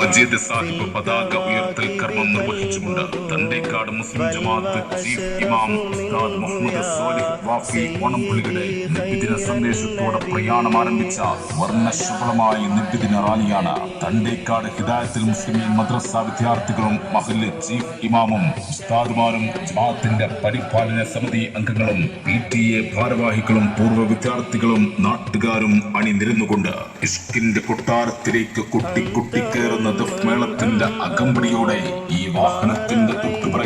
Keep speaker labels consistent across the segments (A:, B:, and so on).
A: മജീദ് സാഹിബ് പതാക ഉയർത്തൽ കർമ്മം നിർവഹിച്ചുകൊണ്ട് തണ്ടേക്കാട് മുസ്ലിം ജമാഅത്ത് ചീഫ് ഇമാം ഉസ്താദ് മുഹമ്മദ് സോലിഹ് വാഫി ഓണംപുള്ളിയുടെ നിത്യദിന സന്ദേശത്തോടെ പ്രയാണം ആരംഭിച്ച വർണശുഭളമായ നിത്യദിന റാലിയാണ് തണ്ടേക്കാട് ഹിദായത്തിൽ മുസ്ലിം മദ്രസ വിദ്യാർത്ഥികളും മഹല്ല് ചീഫ് ഇമാമും ഉസ്താദുമാരും ജമാഅത്തിന്റെ പരിപാലന സമിതി അംഗങ്ങളും പി ടി എ ഭാരവാഹികളും പൂർവ വിദ്യാർത്ഥികളും നാട്ടുകാരും അണിനിരുന്നുകൊണ്ട് ഇഷ്കിന്റെ കൊട്ടാരത്തിലേക്ക് കുട്ടി കൊട്ടിക്കേറുന്ന ദഫ്മേളത്തിന്റെ അകമ്പടിയോടെ ഈ വാഹനത്തിന്റെ തൊട്ടുപിറകെ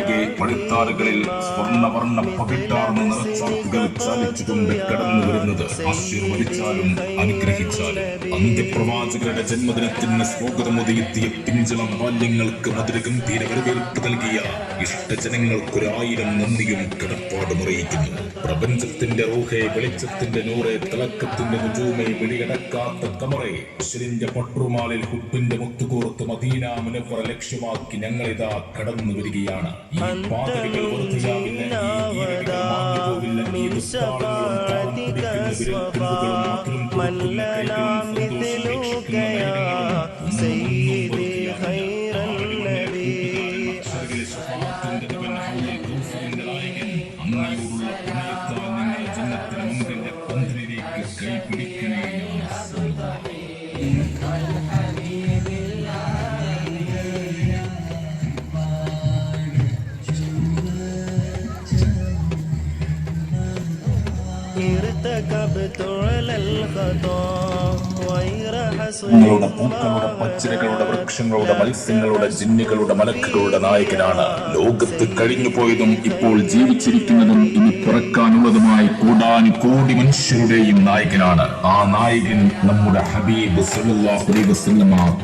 A: പടിത്താറുകളിൽ സ്വർണവർണ പകിട്ടാർന്ന നിറച്ചാക്കുകൾ ചലിച്ചുകൊണ്ട് കടന്നു വരുന്നത് ആശീർവദിച്ചാലും അനുഗ്രഹിച്ചാലും അന്ത്യപ്രവാചകരുടെ ജന്മദിനത്തിന് സ്വാഗതമുദയെത്തിയ പിഞ്ചള ബാല്യങ്ങൾക്ക് മധുരഗംഭീര വരവേൽപ്പ് നൽകിയ ഇഷ്ടജനങ്ങൾക്കൊരായിരം നന്ദിയും കടപ്പാടും അറിയിക്കുന്നു. പ്രപഞ്ചത്തിന്റെ റൂഹെ വെളിച്ചത്തിന്റെ നൂറെ തിളക്കത്തിന്റെ നുജൂമെ വെളിയടക്കാത്ത കമറെ അശ്വരിന്റെ പട്ടുമാലിൽ ഹുബിന്റെ മുത്തുകൂർത്ത് മദീന മുനപ്പുറ ലക്ഷ്യമാക്കി ഞങ്ങളിതാ കടന്നു വരികയാണ്. ഈ പാതകൾ വെറുതെയാവില്ല ഈ ഈരടികൾ മാഞ്ഞു പോവില്ല ഈ ദുഃഖാളങ്ങളും താളം പിടിക്കുന്ന വിരൽത്തുമ്പുകളും മാത്രം
B: من لنا مثلك يا سيدي خير النبي
A: അങ്ങയോടുള്ള പ്രണയത്താൽ നിങ്ങൾ ജന്നത്തിന് മുമ്പിന്റെ പന്തിലേക്ക്
B: ارتكبت
A: നിങ്ങളുടെ പൂക്കളുടെ പച്ചിലകളുടെ വൃക്ഷങ്ങളുടെ മത്സ്യങ്ങളുടെ ജിന്നുകളുടെ മലക്കുകളുടെ നായകനാണ്. ലോകത്ത് കഴിഞ്ഞു പോയതും ഇപ്പോൾ ജീവിച്ചിരിക്കുന്നതും ഇനി പിറക്കാനുള്ളതുമായി കൂടാൻ കോടി മനുഷ്യരുടെയും നായകനാണ്. ആ നായകൻ നമ്മുടെ ഹബീബ്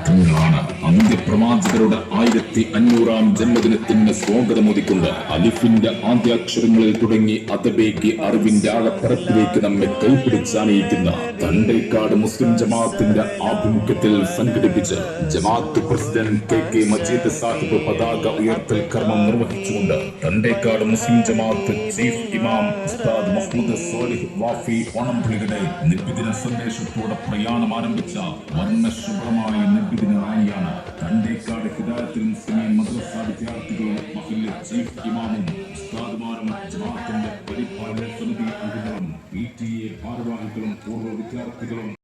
A: തങ്ങളാണ് അന്ത്യപ്രവാചകരുടെ ആയിരത്തി അഞ്ഞൂറാം ജന്മദിനത്തിന് സ്വാഗതമൊതിക്കൊണ്ട് അലിഫിന്റെ ആദ്യാക്ഷരങ്ങളിൽ തുടങ്ങി അതബേക്ക് അറിവിന്റെ ആളപ്പുറത്തിലേക്ക് നമ്മെ കൈപിടിച്ചാനയിക്കുന്ന തണ്ടേക്കാട് മുസ്ലിം ജമാഅത്തിന്റെ ആഭിമുഖ്യത്തിൽ സംഘടിപ്പിച്ച് ജമാഅത്ത് president K K Majeed Sahib പതാക ഉയർത്തൽ കർമ്മം നിർവഹിച്ചുകൊണ്ട് തണ്ടേക്കാട് മുസ്ലിം ജമാഅത്ത് ചീഫ് ഇമാം ഉസ്താദ് മുഹമ്മദ് സോലിഹ് വാഫി ഓണംപുള്ളിയുടെ നിബിദിന സന്ദേശത്തോടെ പ്രയാണം ആരംഭിച്ച വർണശുഭ്രമായ നിബിദിന റാലിയാണ് തണ്ടേക്കാട് ഹിദായത്തിൽ മുസ്ലിം മദ്രസ വിദ്യാർത്ഥികളും മഹല്ല് ചീഫ് ഇമാമും ഉസ്താദുമാരും ജമാഅത്തിന്റെ പരിപാലന സമിതി അംഗങ്ങളും പി ടി എ ഭാരവാഹികളും പൂർവ വിദ്യാർത്ഥികളും